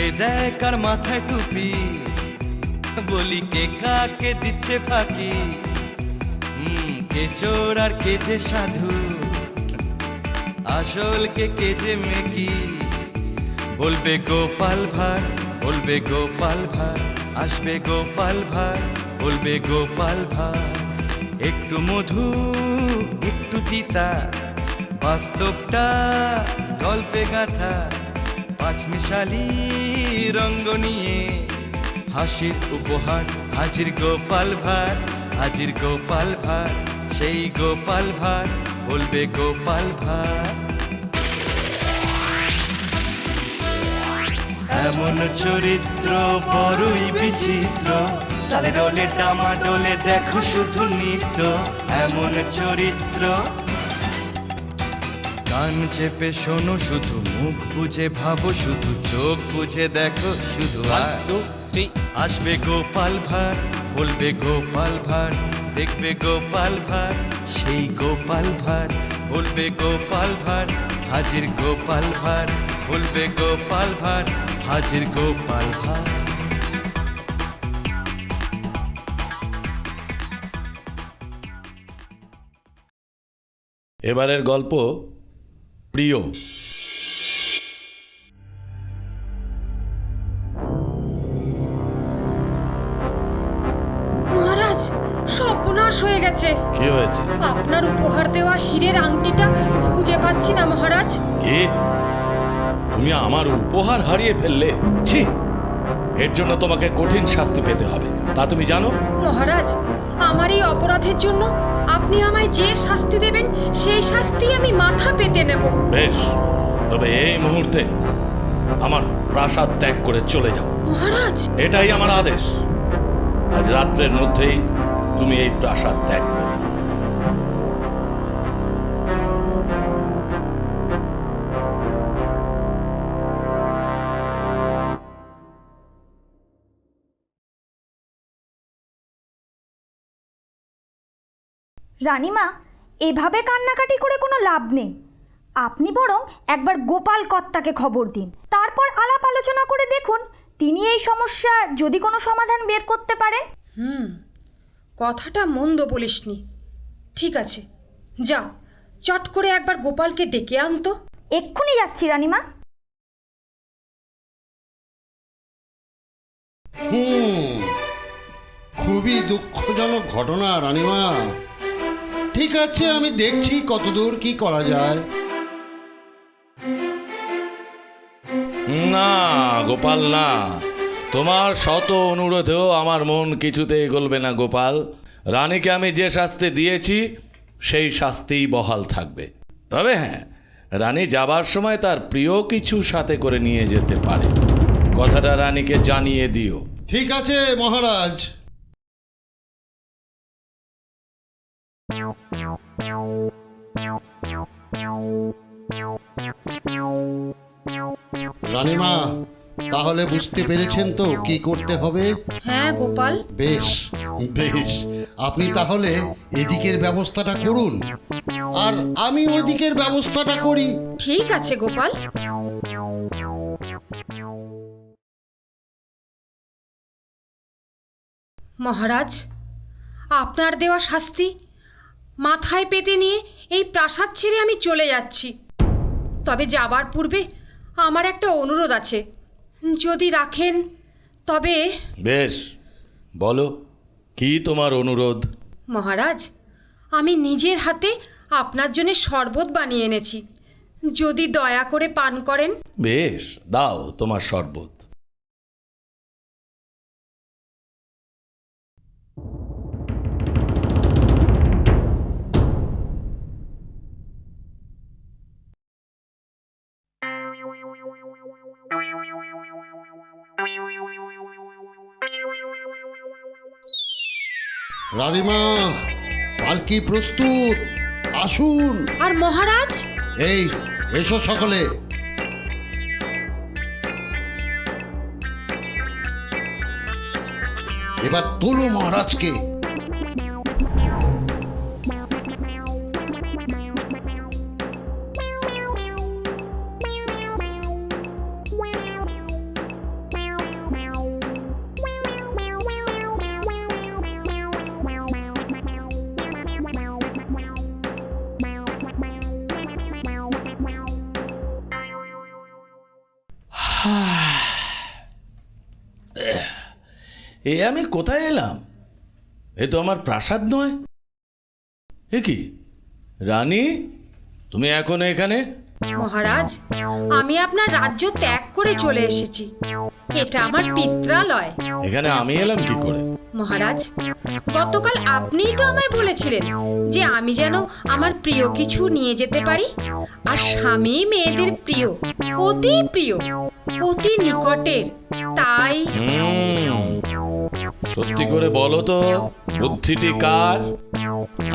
কে দেয় কার মাথায় টুপি? বলি, কে কাকে দিচ্ছে ফাঁকি? কে চোর আর কে যে সাধু? আসল কে কে যে মেকি? বলবে গোপাল ভাঁড়, বলবে গোপাল ভাঁড়, আসবে গোপাল ভাঁড়, বলবে গোপাল ভাঁড়। একটু মধু, একটু তিতা, বাস্তবটা গল্পে গাথা। পাঁচমিশালি রঙ্গ নিয়ে হাসির উপহার। হাজির গোপাল ভাঁড়, হাজির গোপাল ভাঁড়, সেই গোপাল ভার বলবে গোপাল ভার এমন চরিত্র বড়ই বিচিত্র তালে ডোলে ডামা ডোলে দেখো শুধু নৃত্য। এমন চরিত্র কান চেপে শোনো শুধু মুখ বুঝে ভাবো শুধু চোখ বুঝে দেখো শুধু আসবে গোপাল ভাঁড় বলবে গোপাল ভাঁড় দেখবে গোপাল ভাঁড় সেই গোপাল ভাঁড় বলবে গোপাল ভাঁড় হাজির গোপাল ভাঁড় বলবে গোপাল ভাঁড় হাজির গোপাল ভাঁড়। এবারের গল্প প্রিয়। মহারাজ সর্বনাশ হয়ে গেছে। কি হয়েছে? আপনার উপহার দেওয়া হীরের আংটিটা খুঁজে পাচ্ছি না মহারাজ। কি? তুমি আমার উপহার হারিয়ে ফেললে? ছি! এর জন্য তোমাকে কঠিন শাস্তি পেতে হবে। তা তুমি জানো? মহারাজ আমার এই অপরাধের জন্য আপনি আমায় যে শাস্তি দেবেন সেই শাস্তি আমি মাথা পেতে নেব। বেশ তবে এই মুহূর্তে আমার প্রাসাদ ত্যাগ করে চলে যাও। মহারাজ! এটাই আমার আদেশ। আজ রাত্রের মধ্যেই তুমি এই প্রাসাদ ত্যাগ করো রানিমা এভাবে কান্নাকাটি করে কোনো লাভ নেই। আপনি বরং একবার গোপাল কর্তাকে খবর দিন। তারপর আলাপ আলোচনা করে দেখুন তিনি এই সমস্যা যদি কোনো সমাধান বের করতে পারেন। হুম কথাটা মন্দ বলিসনি। ঠিক আছে যা চট করে একবার গোপালকে ডেকে আনতো এক্ষুনি যাচ্ছি রানিমা। হুম খুবই দুঃখজনক ঘটনা রানিমা। ঠিক আছে আমি দেখছি কতদূর কি করা যায়। না গোপাল না। তোমার শত অনুরোধেও আমার মন কিছুতে গলবে না গোপাল। রানীকে আমি যে শাস্তি দিয়েছি সেই শাস্তিই বহাল থাকবে। তবে হ্যাঁ রানী যাবার সময় তার প্রিয় কিছু সাথে করে নিয়ে যেতে পারে। কথাটা রানীকে জানিয়ে দিও। ঠিক আছে মহারাজ। রানিমা তাহলে বুঝতে পেরেছেন তো কি করতে হবে? হ্যাঁ গোপাল। বেশ বেশ। আপনি তাহলে এদিকের ব্যবস্থাটা করুন। আর আমি ওদিকের ব্যবস্থাটা করি। ঠিক আছে গোপাল। মহারাজ আপনার দেওয়া শাস্তি মাথায় পেতে নিয়ে এই প্রাসাদ ছেড়ে আমি চলে যাচ্ছি। তবে যাবার পূর্বে আমার একটা অনুরোধ আছে। যদি রাখেন তবে বেশ বলো কি তোমার অনুরোধ? মহারাজ আমি নিজের হাতে আপনার জন্য শরবত বানিয়ে এনেছি। যদি দয়া করে পান করেন। বেশ দাও তোমার শরবত। রানিমা পালকি প্রস্তুত আসুন। আর মহারাজ? এই এসো সকলে। এবার তোলো মহারাজকে। এ আমি কোথায় এলাম? এ তো আমার প্রাসাদ নয়। এ কি? রানী, তুমি এখন এখানে? মহারাজ আমি আপনার রাজ্য ত্যাগ করে চলে এসেছি। এটা আমার পিত্রালয়। এখানে আমি এলাম কি করে? মহারাজ গতকাল আপনিই তো আমায় বলেছিলেন যে আমি যেন আমার প্রিয় কিছু নিয়ে যেতে পারি। আর স্বামী মেয়েদের প্রিয় অতি প্রিয় অতি নিকটের তাই। সত্যি করে বলো তো বুদ্ধিটি কার?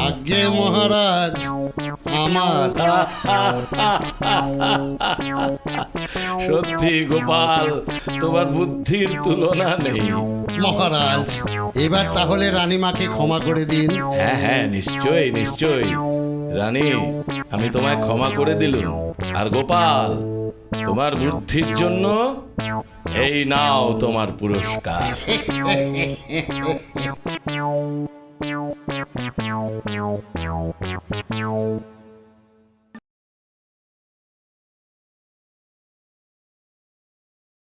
আজ্ঞে মহারাজ আমার সত্যি গোপাল তোমার বুদ্ধির তুলনা নেই। মহারাজ এবার তাহলে রানীমাকে ক্ষমা করে দিন। হ্যাঁ হ্যাঁ নিশ্চয়ই নিশ্চয়ই। রানী আমি তোমায় ক্ষমা করে দিলুম। আর গোপাল তোমার বুদ্ধির জন্য এই নাও তোমার পুরস্কার।